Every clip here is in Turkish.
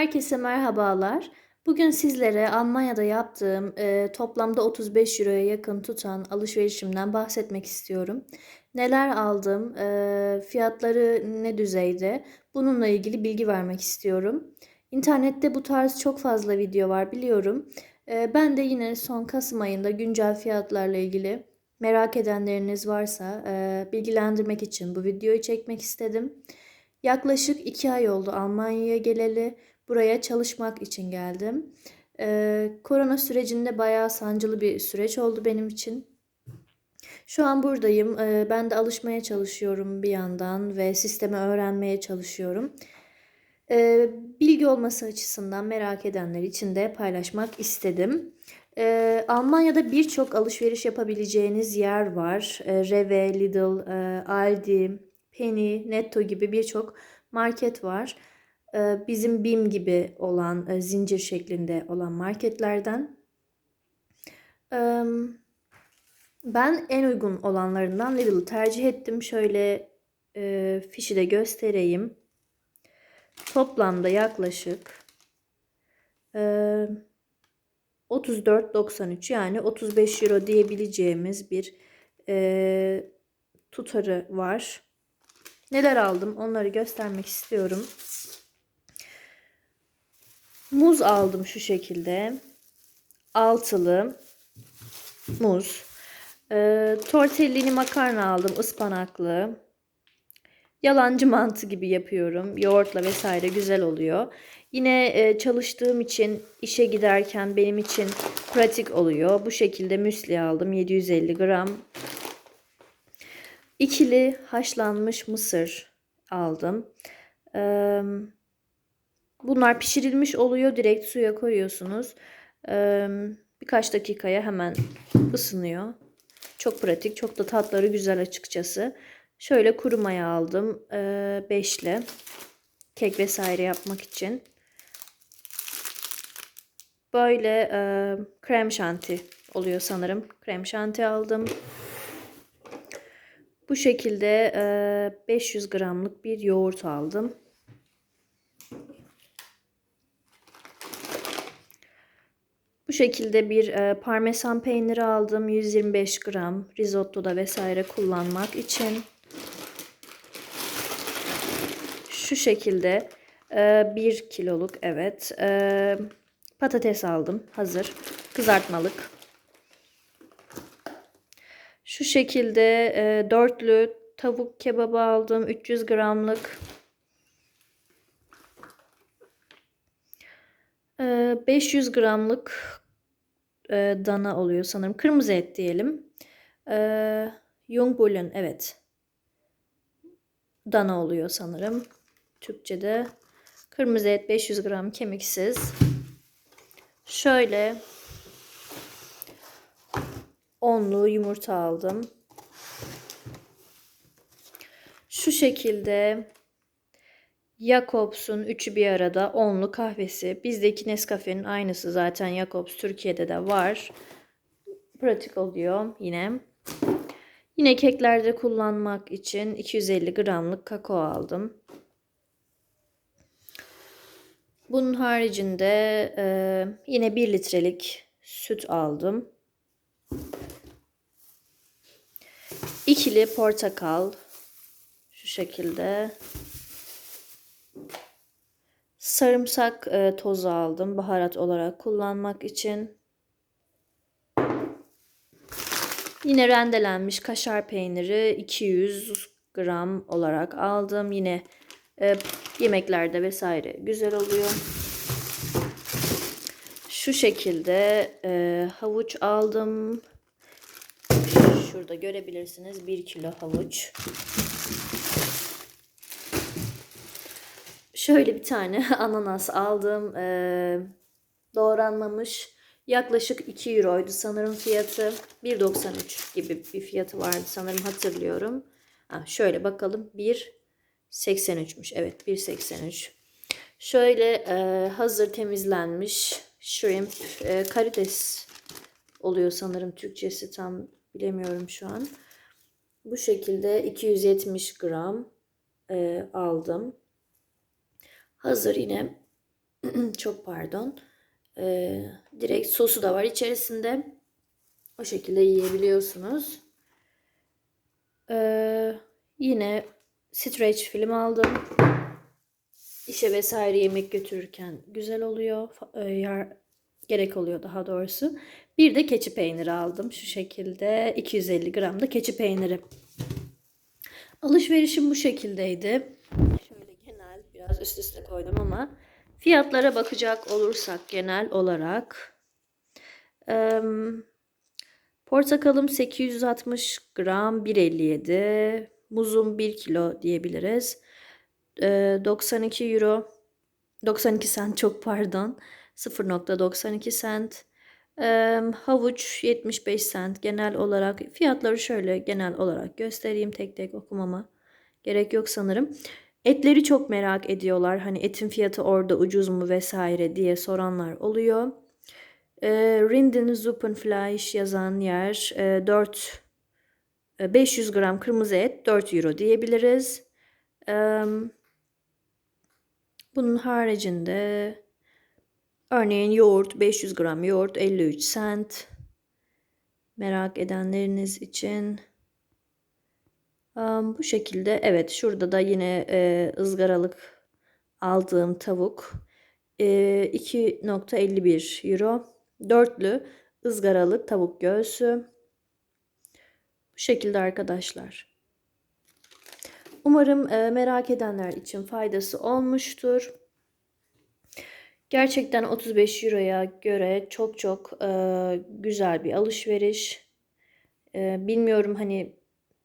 Herkese merhabalar. Bugün sizlere Almanya'da yaptığım e, toplamda 35 euroya yakın tutan alışverişimden bahsetmek istiyorum. Neler aldım, e, fiyatları ne düzeyde bununla ilgili bilgi vermek istiyorum. İnternette bu tarz çok fazla video var biliyorum. E, ben de yine son Kasım ayında güncel fiyatlarla ilgili merak edenleriniz varsa e, bilgilendirmek için bu videoyu çekmek istedim. Yaklaşık iki ay oldu Almanya'ya geleli. Buraya çalışmak için geldim. Ee, korona sürecinde bayağı sancılı bir süreç oldu benim için. Şu an buradayım. Ee, ben de alışmaya çalışıyorum bir yandan ve sistemi öğrenmeye çalışıyorum. Ee, bilgi olması açısından merak edenler için de paylaşmak istedim. Ee, Almanya'da birçok alışveriş yapabileceğiniz yer var. Ee, Rewe, Lidl, e, Aldi, Penny, Netto gibi birçok market var. Ee, bizim BİM gibi olan e, zincir şeklinde olan marketlerden. Ben en uygun olanlarından Lidl'ı tercih ettim. Şöyle e, fişi de göstereyim. Toplamda yaklaşık e, 34.93 yani 35 euro diyebileceğimiz bir e, tutarı var. Neler aldım onları göstermek istiyorum. Muz aldım şu şekilde. Altılı muz. E, tortellini makarna aldım ıspanaklı. Yalancı mantı gibi yapıyorum. Yoğurtla vesaire güzel oluyor. Yine e, çalıştığım için işe giderken benim için pratik oluyor. Bu şekilde müsli aldım 750 gram. İkili haşlanmış mısır aldım. Eee Bunlar pişirilmiş oluyor. Direkt suya koyuyorsunuz. Birkaç dakikaya hemen ısınıyor. Çok pratik. Çok da tatları güzel açıkçası. Şöyle kuru maya aldım. Ee, beşli. Kek vesaire yapmak için. Böyle e, krem şanti oluyor sanırım. Krem şanti aldım. Bu şekilde e, 500 gramlık bir yoğurt aldım. Bu şekilde bir e, parmesan peyniri aldım. 125 gram risottoda vesaire kullanmak için. Şu şekilde e, 1 kiloluk evet e, patates aldım. Hazır kızartmalık. Şu şekilde e, dörtlü tavuk kebabı aldım. 300 gramlık. 500 e, gramlık e, dana oluyor sanırım. Kırmızı et diyelim. E, Jungbullen evet. Dana oluyor sanırım. Türkçe'de. Kırmızı et 500 gram kemiksiz. Şöyle onlu yumurta aldım. Şu şekilde Jacobs'un üçü bir arada onlu kahvesi. Bizdeki Nescafe'nin aynısı zaten Jacobs Türkiye'de de var. Pratik oluyor yine. Yine keklerde kullanmak için 250 gramlık kakao aldım. Bunun haricinde e, yine 1 litrelik süt aldım. İkili portakal şu şekilde Sarımsak e, tozu aldım baharat olarak kullanmak için. Yine rendelenmiş kaşar peyniri 200 gram olarak aldım. Yine e, yemeklerde vesaire güzel oluyor. Şu şekilde e, havuç aldım. Şurada görebilirsiniz 1 kilo havuç. Şöyle bir tane ananas aldım. Ee, doğranmamış. Yaklaşık 2 euroydu sanırım fiyatı. 1.93 gibi bir fiyatı vardı sanırım hatırlıyorum. Ha, şöyle bakalım. 1.83'müş. Evet 1.83. Şöyle e, hazır temizlenmiş shrimp, e, karides oluyor sanırım Türkçesi tam bilemiyorum şu an. Bu şekilde 270 gram e, aldım. Hazır yine Çok pardon. Ee, direkt sosu da var içerisinde. O şekilde yiyebiliyorsunuz. Ee, yine stretch film aldım. İşe vesaire yemek götürürken güzel oluyor. E, yar- gerek oluyor daha doğrusu. Bir de keçi peyniri aldım. Şu şekilde 250 gram da keçi peyniri. Alışverişim bu şekildeydi. Biraz üst üste koydum ama fiyatlara bakacak olursak genel olarak eee, portakalım 860 gram 1.57 muzum 1 kilo diyebiliriz. Eee, 92 euro 92 sent çok pardon 0.92 sent Eee, havuç 75 sent genel olarak fiyatları şöyle genel olarak göstereyim tek tek okumama gerek yok sanırım. Etleri çok merak ediyorlar. Hani etin fiyatı orada ucuz mu vesaire diye soranlar oluyor. Eee Rinden Suppenfleisch yazan yer eee, 4 e, 500 gram kırmızı et 4 euro diyebiliriz. Eee, bunun haricinde örneğin yoğurt 500 gram yoğurt 53 cent. Merak edenleriniz için. Bu şekilde evet şurada da yine e, ızgaralık aldığım tavuk e, 2.51 euro. Dörtlü ızgaralık tavuk göğsü. Bu şekilde arkadaşlar. Umarım e, merak edenler için faydası olmuştur. Gerçekten 35 euroya göre çok çok e, güzel bir alışveriş. E, bilmiyorum hani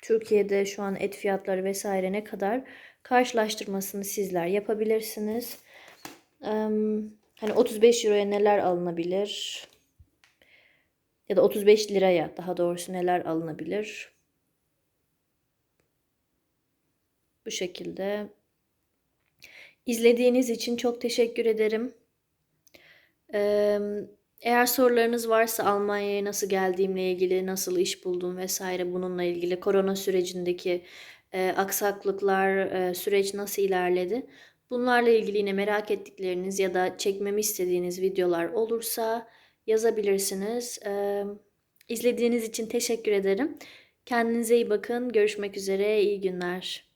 Türkiye'de şu an et fiyatları vesaire ne kadar karşılaştırmasını sizler yapabilirsiniz. E, hani 35 euroya neler alınabilir? Ya da 35 liraya daha doğrusu neler alınabilir? Bu şekilde. İzlediğiniz için çok teşekkür ederim. Eee, Eğer sorularınız varsa Almanya'ya nasıl geldiğimle ilgili, nasıl iş buldum vesaire bununla ilgili, korona sürecindeki e, aksaklıklar, e, süreç nasıl ilerledi? Bunlarla ilgili yine merak ettikleriniz ya da çekmemi istediğiniz videolar olursa yazabilirsiniz. Eee, İzlediğiniz için teşekkür ederim. Kendinize iyi bakın. Görüşmek üzere. İyi günler.